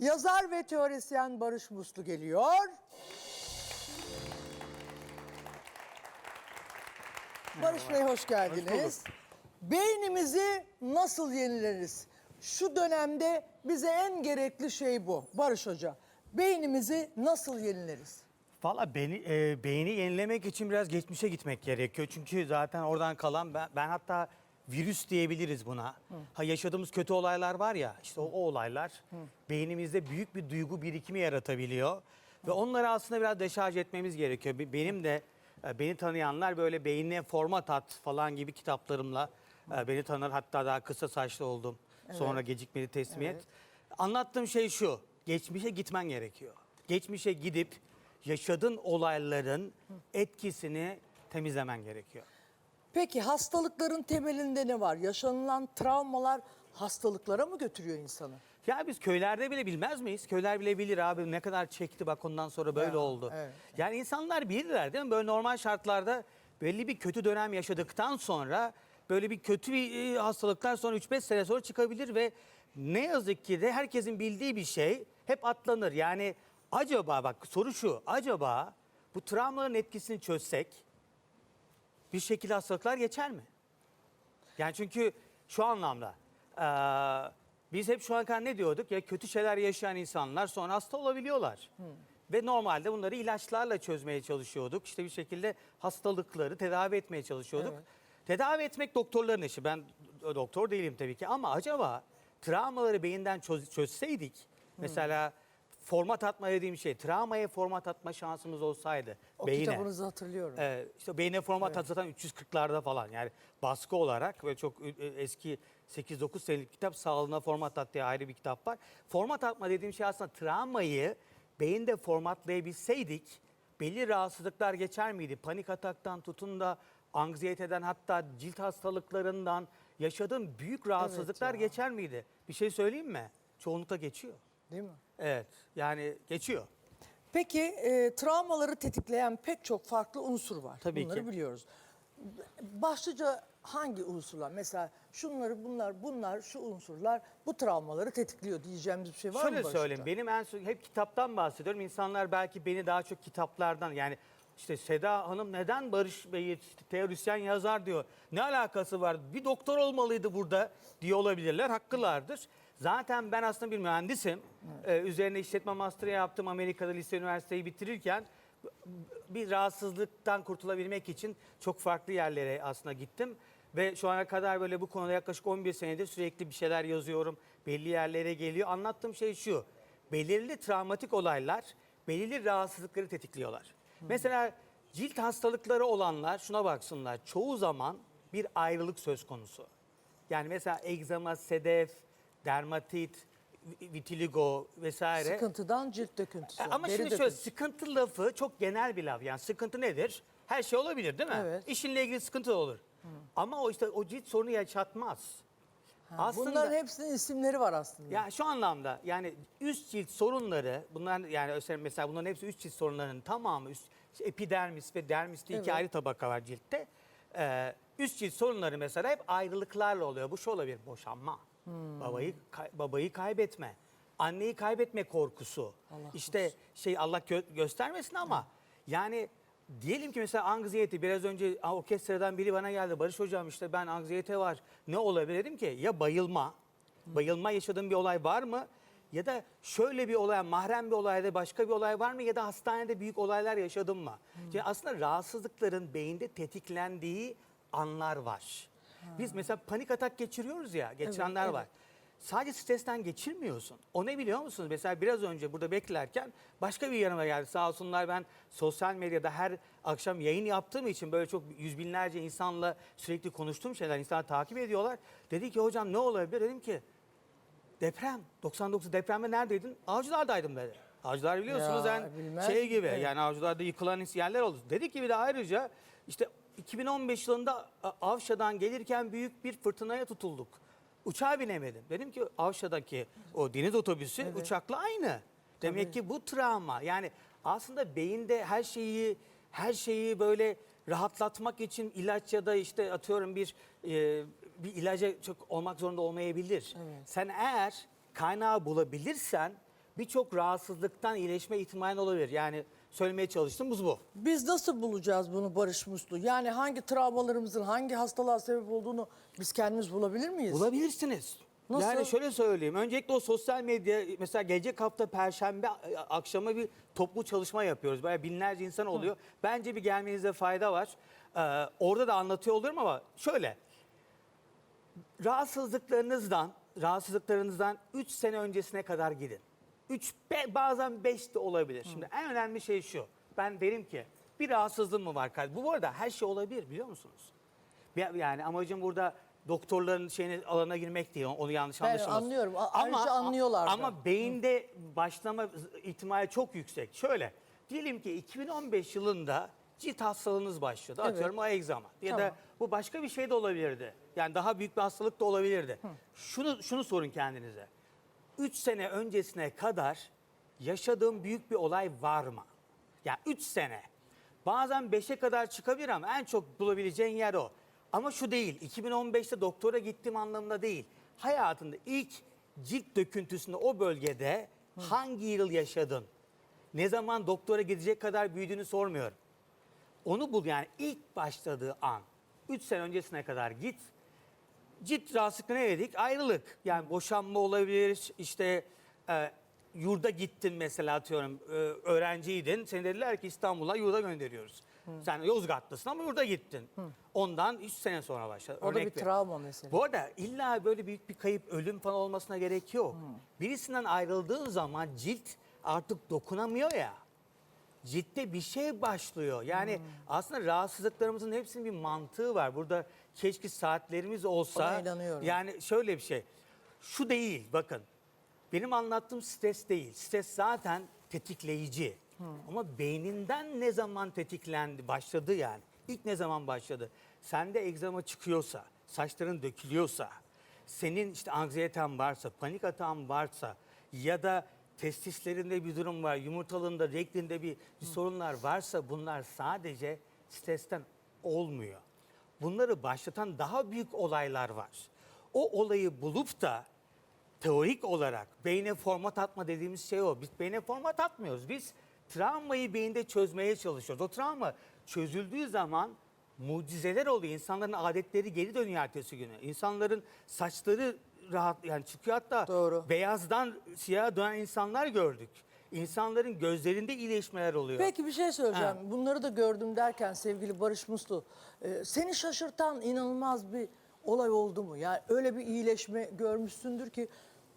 Yazar ve teorisyen Barış Muslu geliyor. Barış Bey hoş geldiniz. Beynimizi nasıl yenileriz? Şu dönemde bize en gerekli şey bu. Barış Hoca, beynimizi nasıl yenileriz? Valla beni, e, beyni yenilemek için biraz geçmişe gitmek gerekiyor. Çünkü zaten oradan kalan ben, ben hatta virüs diyebiliriz buna. Ha yaşadığımız kötü olaylar var ya işte o, o olaylar beynimizde büyük bir duygu birikimi yaratabiliyor. Ve onları aslında biraz deşarj etmemiz gerekiyor. Be- Benim de e, beni tanıyanlar böyle beynine format at falan gibi kitaplarımla e, beni tanır. Hatta daha kısa saçlı oldum. Sonra gecikmeli teslimiyet. Anlattığım şey şu. Geçmişe gitmen gerekiyor. Geçmişe gidip yaşadığın olayların etkisini temizlemen gerekiyor. Peki hastalıkların temelinde ne var? Yaşanılan travmalar hastalıklara mı götürüyor insanı? Ya biz köylerde bile bilmez miyiz? Köyler bile bilir abi ne kadar çekti bak ondan sonra böyle Ya, oldu. evet. Yani insanlar bilirler değil mi? Böyle normal şartlarda belli bir kötü dönem yaşadıktan sonra böyle bir kötü bir e, hastalıklar sonra 3-5 sene sonra çıkabilir ve ne yazık ki de herkesin bildiği bir şey hep atlanır. Yani acaba bak soru şu acaba bu travmaların etkisini çözsek bir şekilde hastalıklar geçer mi? Yani çünkü şu anlamda eee, biz hep şu an kadar ne diyorduk ya kötü şeyler yaşayan insanlar sonra hasta olabiliyorlar. Ve normalde bunları ilaçlarla çözmeye çalışıyorduk. İşte bir şekilde hastalıkları tedavi etmeye çalışıyorduk. Evet. Tedavi etmek doktorların işi. Ben doktor değilim tabii ki ama acaba travmaları beyinden çöz- çözseydik mesela format atma dediğim şey travmaya format atma şansımız olsaydı O beyine. kitabınızı hatırlıyorum. Ee, işte beyne format evet. zaten 340'larda falan yani baskı olarak ve çok e, eski 8-9 senelik kitap sağlığına format at diye ayrı bir kitap var. Format atma dediğim şey aslında travmayı beyinde formatlayabilseydik belli rahatsızlıklar geçer miydi? Panik ataktan tutun da anksiyeteden hatta cilt hastalıklarından yaşadığım büyük rahatsızlıklar ya. geçer miydi? Bir şey söyleyeyim mi? Çoğunlukla geçiyor. Değil mi? Evet yani geçiyor. Peki e, travmaları tetikleyen pek çok farklı unsur var. Tabii Bunları ki. biliyoruz. Başlıca hangi unsurlar? Mesela şunları bunlar bunlar şu unsurlar bu travmaları tetikliyor diyeceğimiz bir şey var mı? Şöyle söyleyeyim. Benim en son hep kitaptan bahsediyorum. İnsanlar belki beni daha çok kitaplardan yani işte Seda Hanım neden Barış Bey'i teorisyen yazar diyor. Ne alakası var? Bir doktor olmalıydı burada diye olabilirler. Haklılardır. Zaten ben aslında bir mühendisim. Ee, üzerine işletme master yaptım. Amerika'da lise üniversiteyi bitirirken bir rahatsızlıktan kurtulabilmek için çok farklı yerlere aslında gittim. Ve şu ana kadar böyle bu konuda yaklaşık 11 senedir sürekli bir şeyler yazıyorum. Belli yerlere geliyor. Anlattığım şey şu. Belirli travmatik olaylar belirli rahatsızlıkları tetikliyorlar. Mesela cilt hastalıkları olanlar şuna baksınlar. Çoğu zaman bir ayrılık söz konusu. Yani mesela egzama, sedef, dermatit, vi- vitiligo vesaire. Sıkıntıdan cilt döküntüsü. E, Ama deri şimdi şöyle döküntüsü. sıkıntı lafı çok genel bir laf. Yani sıkıntı nedir? Her şey olabilir değil mi? Evet. İşinle ilgili sıkıntı da olur. Ama o işte o cilt sorunu yaşatmaz. Aslında Bunların hepsinin isimleri var aslında. ya şu anlamda yani üst cilt sorunları bunlar yani mesela bunların hepsi üst cilt sorunlarının tamamı üst epidermis ve dermis diye iki Evet. ayrı tabaka var ciltte. Ee, üst cilt sorunları mesela hep ayrılıklarla oluyor. Bu şu olabilir boşanma. Hmm. Babayı kay- babayı kaybetme. Anneyi kaybetme korkusu. işte şey Allah gö- göstermesin ama yani diyelim ki mesela anksiyete biraz önce orkestradan biri bana geldi. Barış hocam işte ben anksiyete var. Ne olabilir dedim ki ya bayılma. Bayılma yaşadığın bir olay var mı? Ya da şöyle bir olay, mahrem bir olayda başka bir olay var mı? Ya da hastanede büyük olaylar yaşadın mı? Yani aslında rahatsızlıkların beyinde tetiklendiği anlar var. Biz mesela panik atak geçiriyoruz ya, geçirenler evet. var. Sadece stresten geçirmiyorsun. O ne biliyor musunuz? Mesela biraz önce burada beklerken başka bir yanıma geldi. Sağ olsunlar ben sosyal medyada her akşam yayın yaptığım için böyle çok yüz binlerce insanla sürekli konuştuğum şeyler insanlar takip ediyorlar. Dedi ki hocam ne olabilir? Dedim ki deprem. 99 depremde neredeydin? Avcılardaydım dedi. Avcılar biliyorsunuz Ya, yani bilmez şey gibi Evet. yani avcılarda yıkılan yerler oldu. Dedi ki bir de ayrıca işte 2015 yılında A- Avşa'dan gelirken büyük bir fırtınaya tutulduk. Uçağa binemedim. Dedim ki Avşa'daki o deniz otobüsü uçakla aynı. Demek ki bu travma. Yani aslında beyinde her şeyi her şeyi böyle rahatlatmak için ilaç ya da işte atıyorum bir e, bir ilaca çok olmak zorunda olmayabilir. Sen eğer kaynağı bulabilirsen birçok rahatsızlıktan iyileşme ihtimali olabilir. Yani söylemeye çalıştığımız bu. Biz nasıl bulacağız bunu Barış Muslu? Yani hangi travmalarımızın hangi hastalığa sebep olduğunu biz kendimiz bulabilir miyiz? Bulabilirsiniz. Nasıl? Yani şöyle söyleyeyim. Öncelikle o sosyal medya mesela gelecek hafta perşembe akşama bir toplu çalışma yapıyoruz. Böyle binlerce insan oluyor. Bence bir gelmenize fayda var. Ee, orada da anlatıyor olurum ama şöyle. Rahatsızlıklarınızdan, rahatsızlıklarınızdan 3 sene öncesine kadar gidin. 3 bazen 5 de olabilir. Şimdi en önemli şey şu. Ben derim ki bir rahatsızlığım mı var? kardeşim? Bu arada her şey olabilir biliyor musunuz? Ya- Yani amacım burada doktorların şeyine alana girmek değil. Onu yanlış Ben anlaşılmasın. anlıyorum. A- ayrıca anlıyorlar. Ama beyinde başlama ihtimali çok yüksek. Şöyle diyelim ki 2015 yılında cilt hastalığınız başladı. Evet. Atıyorum o egzama. Ya Tamam. da bu başka bir şey de olabilirdi. Yani daha büyük bir hastalık da olabilirdi. Şunu şunu sorun kendinize. 3 sene öncesine kadar yaşadığım büyük bir olay var mı? Ya 3 sene. Bazen 5'e kadar çıkabilir ama en çok bulabileceğin yer o. Ama şu değil. 2015'te doktora gittiğim anlamında değil. Hayatında ilk cilt döküntüsünde o bölgede hangi yıl yaşadın? Ne zaman doktora gidecek kadar büyüdüğünü sormuyorum. Onu bul yani ilk başladığı an. 3 sene öncesine kadar git. Cilt rahatsızlıkla ne dedik? Ayrılık. Yani boşanma olabilir. İşte e, yurda gittin mesela atıyorum. E, öğrenciydin. Seni dediler ki İstanbul'a yurda gönderiyoruz. Sen Yozgatlısın ama yurda gittin. Ondan 3 sene sonra başladı. O da bir Örnek ver- travma mesela. bu arada illa böyle büyük bir kayıp, ölüm falan olmasına gerek yok. Birisinden ayrıldığın zaman cilt artık dokunamıyor ya. Ciltte bir şey başlıyor. Yani aslında rahatsızlıklarımızın hepsinin bir mantığı var. Burada keşke saatlerimiz olsa. İnanıyorum. Yani şöyle bir şey. Şu değil bakın. Benim anlattığım stres değil. Stres zaten tetikleyici. Ama beyninden ne zaman tetiklendi, başladı yani. İlk ne zaman başladı? Sende egzama çıkıyorsa, saçların dökülüyorsa, senin işte anksiyeten varsa, panik atağın varsa ya da testislerinde bir durum var, yumurtalığında, reklinde bir, bir sorunlar varsa bunlar sadece stresten olmuyor. Bunları başlatan daha büyük olaylar var. O olayı bulup da teorik olarak beyne format atma dediğimiz şey o. Biz beyne format atmıyoruz. Biz travmayı beyinde çözmeye çalışıyoruz. O travma çözüldüğü zaman mucizeler oluyor. İnsanların adetleri geri dönüyor ertesi günü. İnsanların saçları rahat yani çıkıyor hatta Doğru. beyazdan siyaha dönen insanlar gördük. İnsanların gözlerinde iyileşmeler oluyor. Peki bir şey söyleyeceğim. Bunları da gördüm derken sevgili Barış Muslu. e, seni şaşırtan inanılmaz bir olay oldu mu? Yani öyle bir iyileşme görmüşsündür ki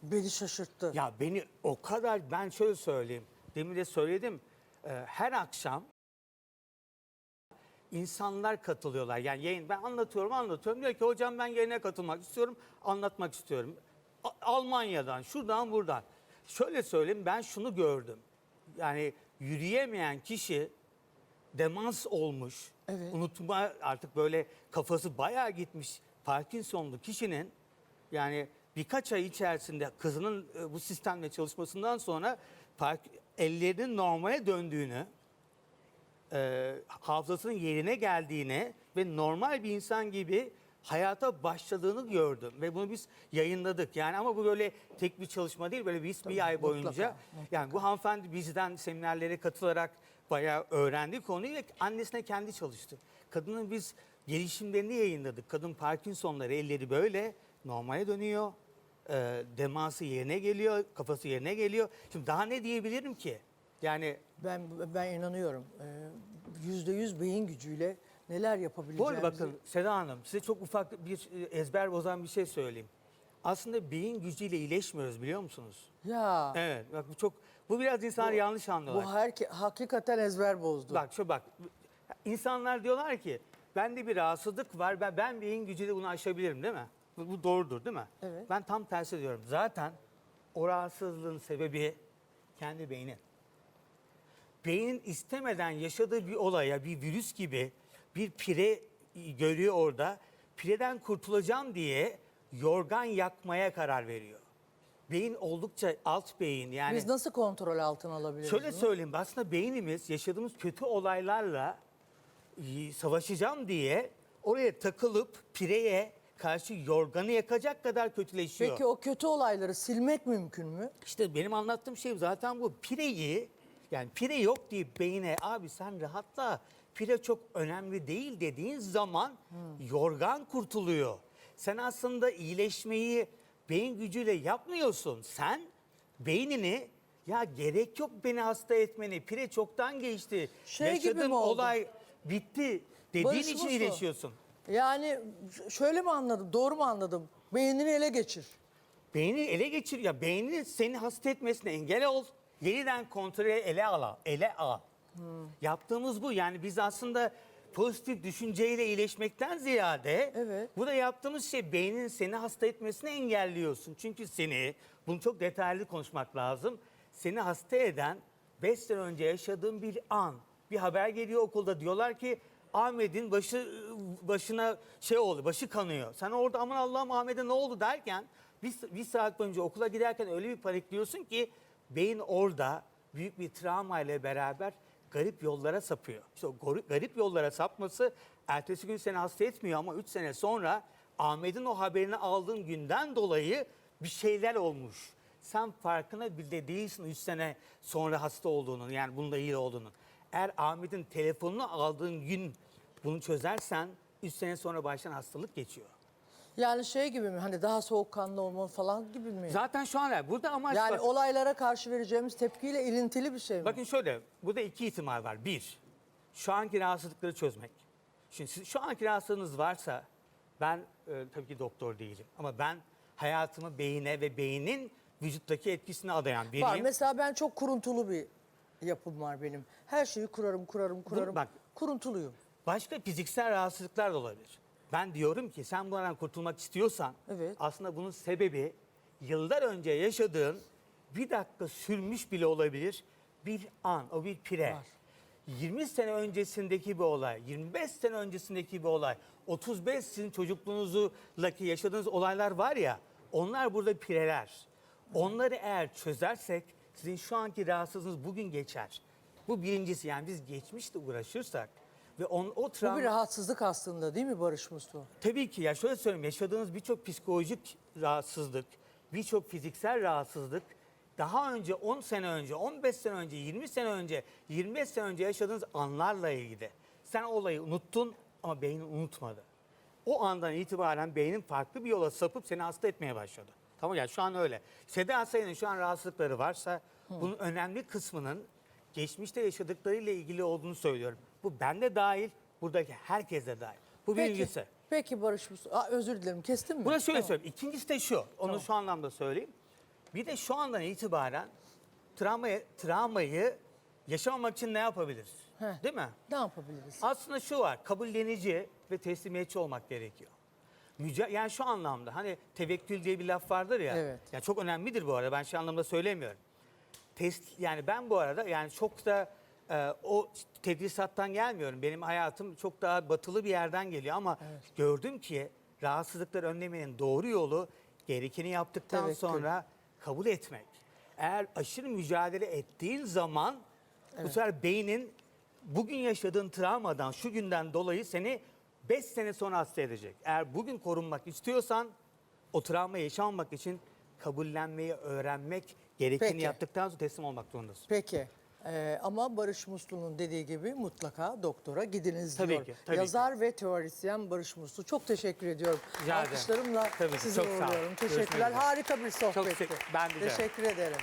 beni şaşırttı. Ya beni o kadar ben şöyle söyleyeyim. Demin de söyledim. Ee, her akşam insanlar katılıyorlar. Yani yayın ben anlatıyorum anlatıyorum. Diyor ki hocam ben yayına katılmak istiyorum. Anlatmak istiyorum. A- Almanya'dan şuradan buradan. Şöyle söyleyeyim ben şunu gördüm. Yani yürüyemeyen kişi demans olmuş. Evet. Unutma artık böyle kafası bayağı gitmiş Parkinsonlu kişinin yani birkaç ay içerisinde kızının e, bu sistemle çalışmasından sonra park, ellerinin normale döndüğünü, e, hafızasının yerine geldiğini ve normal bir insan gibi hayata başladığını gördüm ve bunu biz yayınladık. Yani ama bu böyle tek bir çalışma değil böyle biz bir ay boyunca mutlaka, yani bu hanımefendi bizden seminerlere katılarak bayağı öğrendi konuyu ve annesine kendi çalıştı. Kadının biz gelişimlerini yayınladık. Kadın Parkinson'ları elleri böyle normale dönüyor. E, demansı yerine geliyor, kafası yerine geliyor. Şimdi daha ne diyebilirim ki? Yani Ben ben inanıyorum. Ee, Yüzde yüz beyin gücüyle neler Bu yapabileceğimizi. arada bakın Seda Hanım size çok ufak bir e, ezber bozan bir şey söyleyeyim. Aslında beyin gücüyle iyileşmiyoruz biliyor musunuz? Ya Evet bak bu çok bu biraz insanlar yanlış anlıyorlar. bu herke, hakikaten ezber bozdu. Bak şu bak insanlar diyorlar ki bende bir rahatsızlık var ben, ben beyin gücüyle bunu aşabilirim değil mi? Bu, bu doğrudur değil mi? Evet. Ben tam tersi diyorum. Zaten o rahatsızlığın sebebi kendi beynin. Beynin istemeden yaşadığı bir olaya bir virüs gibi bir pire görüyor orada. Pireden kurtulacağım diye yorgan yakmaya karar veriyor. Beyin oldukça alt beyin yani. Biz nasıl kontrol altına alabiliriz Şöyle bunu? söyleyeyim aslında beynimiz yaşadığımız kötü olaylarla e, savaşacağım diye oraya takılıp pireye karşı yorganı yakacak kadar kötüleşiyor. Peki o kötü olayları silmek mümkün mü? İşte benim anlattığım şey zaten bu. Pireyi yani pire yok deyip beyine abi sen rahatla pire çok önemli değil dediğin zaman yorgan kurtuluyor. Sen aslında iyileşmeyi beyin gücüyle yapmıyorsun. Sen beynini ya gerek yok beni hasta etmeni. Pire çoktan geçti. Şey gibi Yaşadığım mi oldu? olay bitti dediğin Barış için Muslu. iyileşiyorsun. Yani şöyle mi anladım, doğru mu anladım? Beynini ele geçir. Beyni ele geçir ya beynini seni hasta etmesine engel ol. Yeniden kontrolü ele al. Ele al. Yaptığımız bu. Yani biz aslında pozitif düşünceyle iyileşmekten ziyade Evet. burada yaptığımız şey beynin seni hasta etmesini engelliyorsun. Çünkü seni bunu çok detaylı konuşmak lazım. Seni hasta eden 5 sene önce yaşadığın bir an. Bir haber geliyor okulda diyorlar ki Ahmet'in başı başına şey oldu, başı kanıyor. Sen orada aman Allah'ım Ahmet'e ne oldu derken bir, bir saat boyunca okula giderken öyle bir panikliyorsun ki beyin orada büyük bir travma ile beraber garip yollara sapıyor. İşte o garip yollara sapması ertesi gün seni hasta etmiyor ama 3 sene sonra Ahmet'in o haberini aldığın günden dolayı bir şeyler olmuş. Sen farkına bile değilsin 3 sene sonra hasta olduğunun yani bununla ilgili olduğunun. Eğer Ahmet'in telefonunu aldığın gün bunu çözersen 3 sene sonra başlayan hastalık geçiyor. Yani şey gibi mi? Hani daha soğukkanlı olmalı falan gibi mi? Zaten şu an burada amaç Yani bak- olaylara karşı vereceğimiz tepkiyle ilintili bir şey mi? Bakın şöyle, burada iki ihtimal var. Bir, şu anki rahatsızlıkları çözmek. Şimdi siz, şu anki rahatsızlığınız varsa, ben e, tabii ki doktor değilim ama ben hayatımı beyine ve beynin vücuttaki etkisine adayan biriyim. Var. Mesela ben çok kuruntulu bir yapım var benim. Her şeyi kurarım, kurarım, kurarım. bak- Kuruntuluyum. Başka fiziksel rahatsızlıklar da olabilir. Ben diyorum ki sen bunlardan kurtulmak istiyorsan Evet. aslında bunun sebebi yıllar önce yaşadığın bir dakika sürmüş bile olabilir bir an, o bir pire. Var. 20 sene öncesindeki bir olay, 25 sene öncesindeki bir olay, 35 sizin çocukluğunuzdaki yaşadığınız olaylar var ya, onlar burada pireler. Onları eğer çözersek sizin şu anki rahatsızlığınız bugün geçer. Bu birincisi yani biz geçmişle uğraşırsak ve on, o Bu travma... bir rahatsızlık aslında değil mi Barış Muslu? Tabii ki ya şöyle söyleyeyim yaşadığınız birçok psikolojik rahatsızlık, birçok fiziksel rahatsızlık daha önce 10 sene önce, 15 sene önce, 20 sene önce, 25 sene önce yaşadığınız anlarla ilgili. Sen olayı unuttun ama beynin unutmadı. O andan itibaren beynin farklı bir yola sapıp seni hasta etmeye başladı. Tamam yani şu an öyle. Seda Sayan'ın şu an rahatsızlıkları varsa bunun önemli kısmının geçmişte yaşadıklarıyla ilgili olduğunu söylüyorum. Bu bende dahil, buradaki herkes de dahil. Bu birincisi. peki Barış. Aa, özür dilerim kestin mi? Buna şöyle Tamam. söyleyeyim. İkincisi de şu. Onu şu anlamda söyleyeyim. Bir de şu andan itibaren travmayı, travmayı yaşamamak için ne yapabiliriz? Heh. Değil mi? Ne yapabiliriz? Aslında şu var. Kabullenici ve teslimiyetçi olmak gerekiyor. Müca yani şu anlamda hani tevekkül diye bir laf vardır ya. Evet. Ya çok önemlidir bu arada. Ben şu anlamda söylemiyorum. Test yani ben bu arada yani çok da e, o tedrisattan gelmiyorum. Benim hayatım çok daha batılı bir yerden geliyor ama gördüm ki rahatsızlıkları önlemenin doğru yolu gerekeni yaptıktan Tevekkül. sonra kabul etmek. Eğer aşırı mücadele ettiğin zaman bu sefer beynin bugün yaşadığın travmadan şu günden dolayı seni 5 sene sonra hasta edecek. Eğer bugün korunmak istiyorsan o travmayı yaşamamak için kabullenmeyi öğrenmek, gerekeni Peki. yaptıktan sonra teslim olmak zorundasın. Peki. Ee, ama Barış Muslu'nun dediği gibi mutlaka doktora gidiniz Tabii diyor. ki, tabii Yazar ve teorisyen Barış Muslu. Çok teşekkür ediyorum. Rica. Alkışlarımla Tabii ki, sizi çok uğurluyorum. Teşekkürler. Harika bir sohbetti. teşekkür- ben de. Teşekkür ederim.